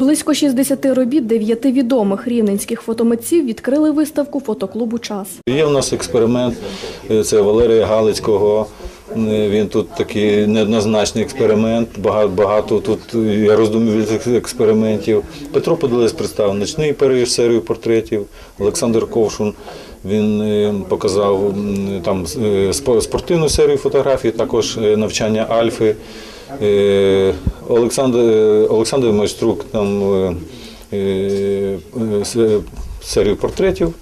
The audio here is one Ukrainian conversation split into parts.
Близько 60 робіт дев'яти відомих рівненських фотомитців відкрили виставку фотоклубу Час. Є в нас експеримент, е, це Валерія Галицького. Він тут такий неоднозначний експеримент. Багато, багато тут я роздумів експериментів. Петро Подолець представив ночний Париж, серію портретів. Олександр Ковшун він е, показав там е, спортивну серію фотографій, також навчання Альфи. Е, Олександр, е, Олександр Майструк там е, серію портретів.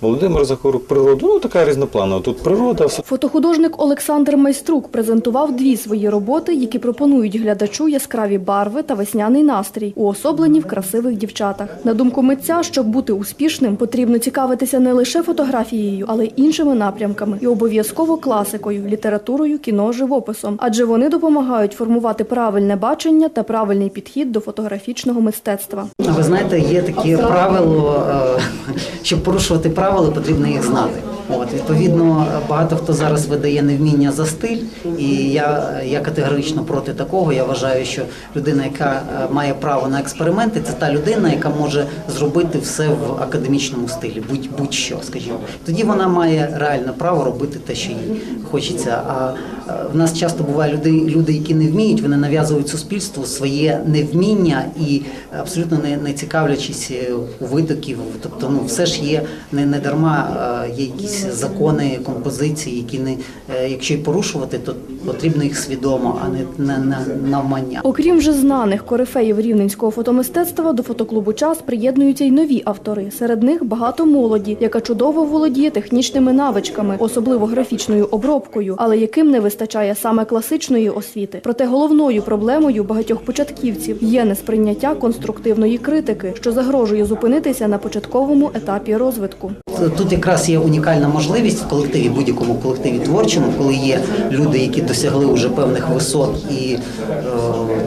Володимир Захорук природу. Ну така різнопланова. Тут природа, Фотохудожник Олександр Майструк презентував дві свої роботи, які пропонують глядачу яскраві барви та весняний настрій, уособлені в красивих дівчатах. На думку митця, щоб бути успішним, потрібно цікавитися не лише фотографією, але й іншими напрямками, і обов'язково класикою, літературою, кіно, живописом, адже вони допомагають формувати правильне бачення та правильний підхід до фотографічного мистецтва. Ви знаєте, є таке правило, е, щоб порушувати правила, потрібно їх знати. От відповідно, багато хто зараз видає невміння за стиль, і я, я категорично проти такого. Я вважаю, що людина, яка е, має право на експерименти, це та людина, яка може зробити все в академічному стилі, будь будь-що, скажімо. Тоді вона має реальне право робити те, що їй хочеться. А е, в нас часто буває люди, люди, які не вміють, вони нав'язують суспільству своє невміння і абсолютно не, не цікавлячись е, у витоків. Тобто, ну все ж є не, не дарма, є якісь закони, композиції, які не е, якщо й порушувати, то потрібно їх свідомо, а не, не навмання. Окрім вже знаних корифеїв рівненського фотомистецтва, до фотоклубу час приєднуються й нові автори. Серед них багато молоді, яка чудово володіє технічними навичками, особливо графічною обробкою, але яким не вистачає саме класичної освіти. Проте головною проблемою багатьох початківців є несприйняття конструктивної критики, що загрожує зупинитися на початковому етапі розвитку. Тут якраз є унікальна можливість в колективі, будь-якому колективі творчому, коли є люди, які досягли вже певних висот і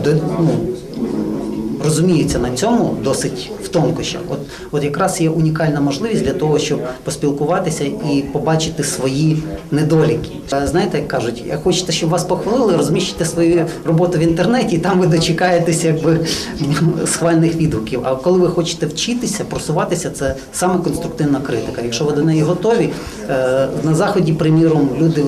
е, ну, розуміються на цьому досить в тонкощах. От, от якраз є унікальна можливість для того, щоб поспілкуватися і побачити свої недоліки. Е, Знаєте, як кажуть, як хочете, щоб вас похвалили, розміщуйте свою роботу в інтернеті, і там ви дочекаєтеся якби схвальних відгуків. А коли ви хочете вчитися, просуватися, це саме конструктивна критика. Якщо ви до неї готові, е, на заході, приміром, люди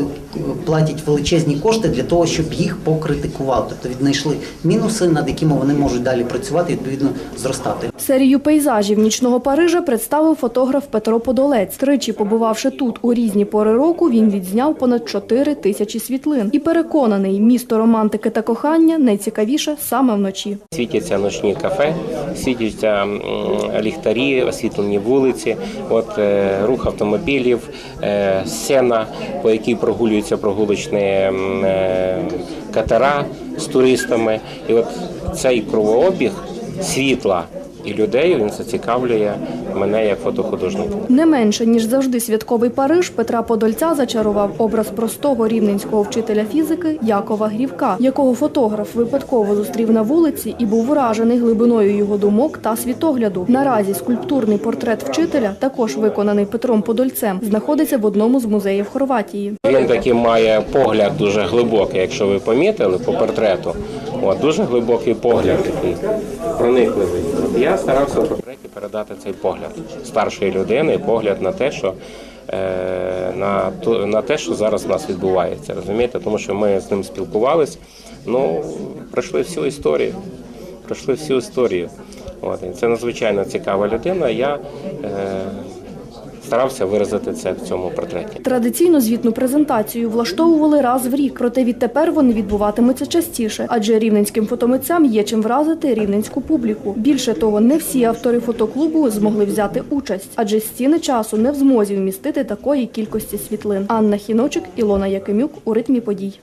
платять величезні кошти для того, щоб їх покритикували, тобто віднайшли мінуси, над якими вони можуть далі працювати, і, відповідно зростати. Серію пейзажів нічного Парижа представив фотограф Петро Подолець. Тричі побувавши тут у різні пори року, він відзняв понад 4 тисячі світлин. І переконаний, місто романтики та кохання найцікавіше саме вночі. Світяться ночні кафе, світяться ліхтарі, освітлені вулиці, от е, рух автомобілів, е, сцена, по якій прогулюються прогулочні е, катера з туристами. І от цей кровообіг світла і людей він зацікавлює мене як фотохудожника. Не менше ніж завжди святковий Париж Петра Подольця зачарував образ простого рівненського вчителя фізики Якова Грівка, якого фотограф випадково зустрів на вулиці і був вражений глибиною його думок та світогляду. Наразі скульптурний портрет вчителя, також виконаний Петром Подольцем, знаходиться в одному з музеїв Хорватії. Він такий має погляд дуже глибокий, якщо ви помітили по портрету. От, дуже глибокий погляд такий, проникливий. От я старався портреті передати цей погляд старшої людини, погляд на те, що е, на, на те, що зараз у нас відбувається. Розумієте? Тому що ми з ним спілкувались, ну, пройшли всю історію. Пройшли всю історію. От, і це надзвичайно цікава людина. Я е, старався виразити це в цьому портреті. Традиційно звітну презентацію влаштовували раз в рік, проте відтепер вони відбуватимуться частіше, адже рівненським фотомитцям є чим вразити рівненську публіку. Більше того, не всі автори фотоклубу змогли взяти участь, адже стіни часу не в змозі вмістити такої кількості світлин. Анна Хіночик, Ілона Якимюк у ритмі подій.